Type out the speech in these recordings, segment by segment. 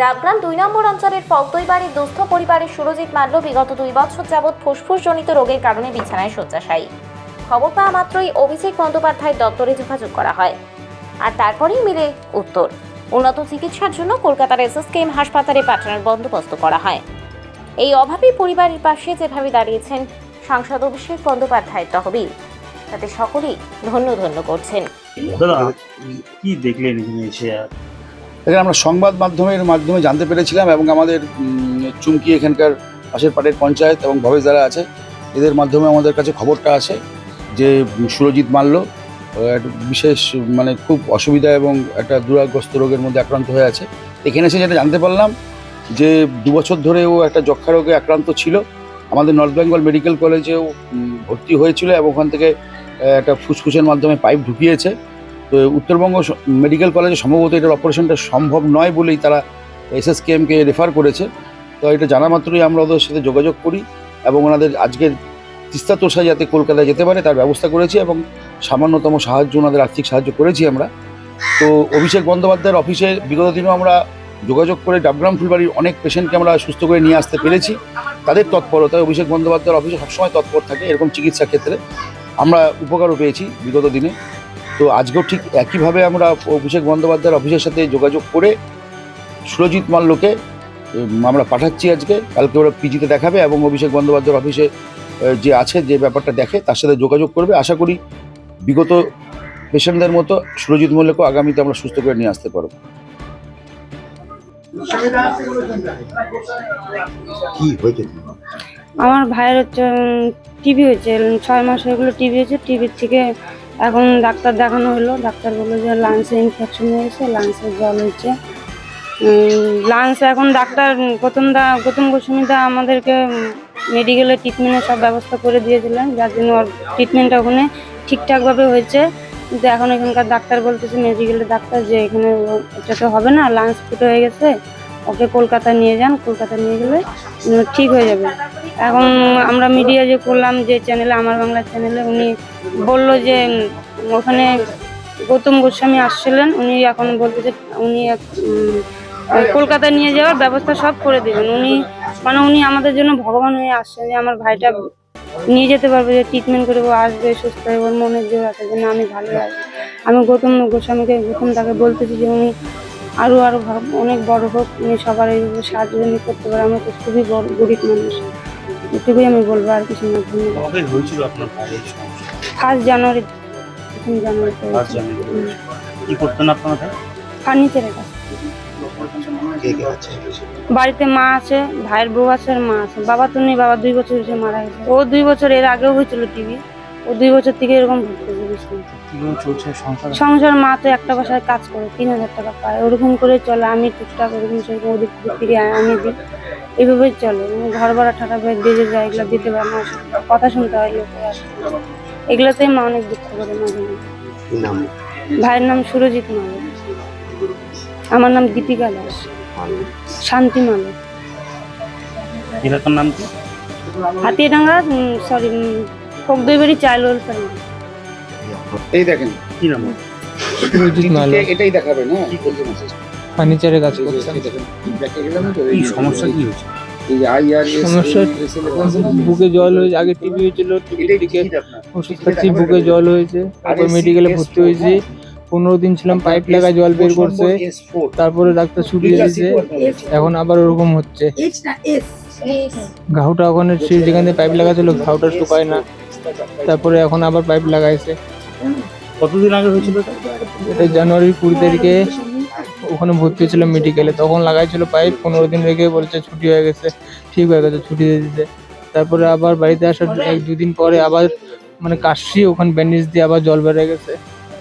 ডাবগ্রাম দুই নম্বর অঞ্চলের ফলতই বাড়ির দুস্থ পরিবারের সুরজিৎ মাল্য বিগত দুই বছর যাবৎ ফুসফুসজনিত রোগের কারণে বিছানায় শয্যাশায়ী। খবর পাওয়া মাত্রই অভিষেক বন্দ্যোপাধ্যায়ের দপ্তরে যোগাযোগ করা হয়। আর তারপরেই মিলে উত্তর। উন্নত চিকিৎসার জন্য কলকাতার এসএসকেএম হাসপাতালে পাঠানোর বন্দোবস্ত করা হয়। এই অভাবী পরিবারের পাশে যেভাবে দাঁড়িয়েছেন সাংসদ অভিষেক বন্দ্যোপাধ্যায়ের তহবিল, তাতে সকলেই ধন্য ধন্য করছেন। কি দেখলেন এখানে এসে? এখানে আমরা সংবাদ মাধ্যমের মাধ্যমে জানতে পেরেছিলাম এবং আমাদের চুমকি এখানকার পাশের পাটের পঞ্চায়েত এবং ভবেশ যারা আছে, এদের মাধ্যমে আমাদের কাছে খবরটা আসে যে সুরজিৎ মাল্য বিশেষ মানে খুব অসুবিধা এবং একটা দুরাগ্রস্ত রোগের মধ্যে আক্রান্ত হয়ে আছে। এখানে এসে যেটা জানতে পারলাম যে, দু বছর ধরে ও একটা যক্ষা রোগে আক্রান্ত ছিল। আমাদের নর্থ বেঙ্গল মেডিকেল কলেজেও ভর্তি হয়েছিল এবং ওখান থেকে একটা ফুসফুসের মাধ্যমে পাইপ ঢুকিয়েছে। তো উত্তরবঙ্গ মেডিকেল কলেজে সম্ভবত এটার অপারেশনটা সম্ভব নয় বলেই তারা এসএসকেএমকে রেফার করেছে। তো এটা জানা মাত্রই আমরা ওদের সাথে যোগাযোগ করি এবং ওনাদের আজকের তিস্তা তোষা যাতে কলকাতায় যেতে পারে তার ব্যবস্থা করেছি এবং সামান্যতম সাহায্য, ওনাদের আর্থিক সাহায্য করেছি আমরা। তো অভিষেক বন্দ্যোপাধ্যায়ের অফিসে বিগত দিনেও আমরা যোগাযোগ করে ডাবগ্রাম ফুলবাড়ির অনেক পেশেন্টকে আমরা সুস্থ করে নিয়ে আসতে পেরেছি। তাদের তৎপরতায় অভিষেক বন্দ্যোপাধ্যায়ের অফিসে সবসময় তৎপর থাকে, এরকম চিকিৎসা ক্ষেত্রে আমরা উপকারও পেয়েছি বিগত দিনে। তো আজকেও ঠিক একইভাবে আমরা অভিষেক বন্দ্যোপাধ্যায়ের অফিসের সাথে যোগাযোগ করে সুরজিৎ মাল্যকে আমরা পাঠাচ্ছি আজকে। কালকে ওরা পিজিতে দেখাবে এবং অভিষেক বন্দ্যোপাধ্যায়ের অফিসে যে আছে যে ব্যাপারটা দেখে তার সাথে যোগাযোগ করবে। আশা করি বিগত পেশেন্টদের মতো সুরজিৎ মল্লকে আগামীতে আমরা সুস্থ করে নিয়ে আসতে পারব। কি হয়েছে? আমার ভাইয়ের হচ্ছে টিভি হয়েছে ছয় মাস এগুলো টিভি হয়েছে। টিভির থেকে এখন ডাক্তার দেখানো হলো, ডাক্তার বলল যে লাংসে ইনফেকশন হয়েছে লাংসে জল হয়েছে। লাংসে এখন ডাক্তার গৌতম দা গৌতম গোস্বামী দা আমাদেরকে মেডিকেলে ট্রিটমেন্টের সব ব্যবস্থা করে দিয়েছিলেন, যার জন্য ওর ট্রিটমেন্টটা ওখানে ঠিকঠাকভাবে হয়েছে। কিন্তু এখন এখানকার ডাক্তার বলতেছে মেডিকেলের ডাক্তার যে এখানে এটা তো হবে না লাংস ফুটো হয়ে গেছে, ওকে কলকাতা নিয়ে যান, কলকাতা নিয়ে গেলে ঠিক হয়ে যাবে। এখন আমরা মিডিয়া যে করলাম যে চ্যানেলে আমার বাংলা চ্যানেলে উনি বলল যে ওখানে গৌতম গোস্বামী আসছিলেন উনি এখন বলতেছে উনি এক- উম, কলকাতা নিয়ে যাওয়ার ব্যবস্থা সব করে দেবেন। উনি মানে উনি আমাদের জন্য ভগবান হয়ে আসছেন যে আমার ভাইটা নিয়ে যেতে পারবে যে ট্রিটমেন্ট করে ও আসবে সুস্থ হয়ে ওর মনের জোর আছে যে না আমি ভালো আছি। আমি গৌতম গোস্বামীকে গৌতম তাকে বলতেছি যে উনি আরও আরও অনেক বড় হোক উনি সবার এইভাবে সাহায্য উনি করতে পারে আমরা তো খুবই বড় গরিব মানুষ। এটুকুই আমি বলব আর কিছু না কবে হয়েছিল আপনার ভাইয়ের সমস্যা? ফার্স্ট জানুয়ারি প্রথম জানুয়ারিতে ফার্স্ট জানুয়ারি কি করতেন আপনার ভাই ফার্নিচারের কাজ। কে কে আছে? বাড়িতে মা আছে ভাইয়ের বউ আছে আর মা আছে। বাবা তো নেই বাবা দুই বছর হয়েছে মারা গেছে। ও দুই বছর এর আগেও হয়েছিল টিভি। ও দুই বছর থেকে এরকম চলছে সংসার? সংসার মা তো একটা বাসায় কাজ করে তিন হাজার টাকা পায়। ওরকম করে চলে আমি টুকটাক ওরকম সেরকম ওদিক থেকে আমি দিই। এইভাবেই চলে। মানে ঘর ভাড়া ঠাটা ভাই বেজে যায় এগুলো দিতে পারে না কথা শুনতে হয় লোকের এগুলোতেই মা অনেক দুঃখ করে মাঝে মাঝে। ভাইয়ের নাম সুরজিৎ মালক আমার নাম দীপিকা দাস। শান্তি মালক এলাকার নাম? কি হাতিডাঙ্গা সরি ওয়েলফেয়ার এই দেখেন কি নাম? এটাই দেখাবেন হ্যাঁ কি করছেন? ফার্নিচারে কাজ সমস্যা কি হয়েছে? এই সমস্যা বুকে জল হয়েছে আগে টিভি হয়েছিল টিভি ওষুধ খাচ্ছি বুকে জল হয়েছে তারপর মেডিকেলে ভর্তি হয়েছি। পনেরো দিন ছিলাম পাইপ লাগা জল বের করছে। তারপরে ডাক্তার ছুটিয়ে দিয়েছে এখন আবার ওরকম হচ্ছে। ঘাউটা ওখানে যেখান পাইপ লাগাছিল ঘাউটা শুকায় না। তারপরে এখন আবার পাইপ লাগাইছে। কতদিন আগে হয়েছিল এটা? জানুয়ারির কুড়ি তারিখে ওখানে ভর্তি হয়েছিল মেডিকেলে তখন লাগাইছিল পাইপ পনেরো দিন রেখে বলছে ছুটি হয়ে গেছে। ঠিক হয়ে গেছে ছুটি দিয়ে দিতে তারপরে আবার বাড়িতে আসার এক দুদিন পরে আবার মানে কাশি ওখানে ব্যান্ডেজ দিয়ে আবার জল বেড়ে গেছে।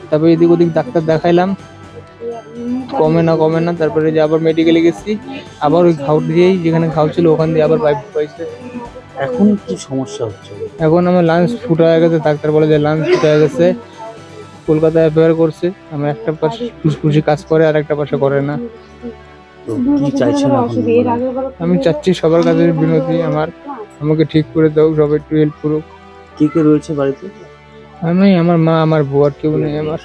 তারপরে এদিক ওদিক ডাক্তার দেখাইলাম। কমে না কমে না তারপরে যে আবার মেডিকেলে গেছি। আবার ওই ঘাউ দিয়েই যেখানে ঘাউ ছিল ওখান দিয়ে আবার পাইপ পাইছে। এখন কি সমস্যা হচ্ছে? এখন আমার লাঞ্চ ফুটা হয়ে গেছে ডাক্তার বলে যে লাঞ্চ ফুটা হয়ে গেছে। কলকাতায় এফআইআর করছে আমার একটা পাশে ফুসফুসি কাজ করে আর একটা পাশে করে না। তো কি চাইছেন আমি চাচ্ছি সবার কাছে বিনতি আমার আমাকে ঠিক করে দাও সবাই একটু হেল্প করুক। কে কে রয়েছে বাড়িতে? আমি আমার মা আমার বউ আর কেউ নেই আমার।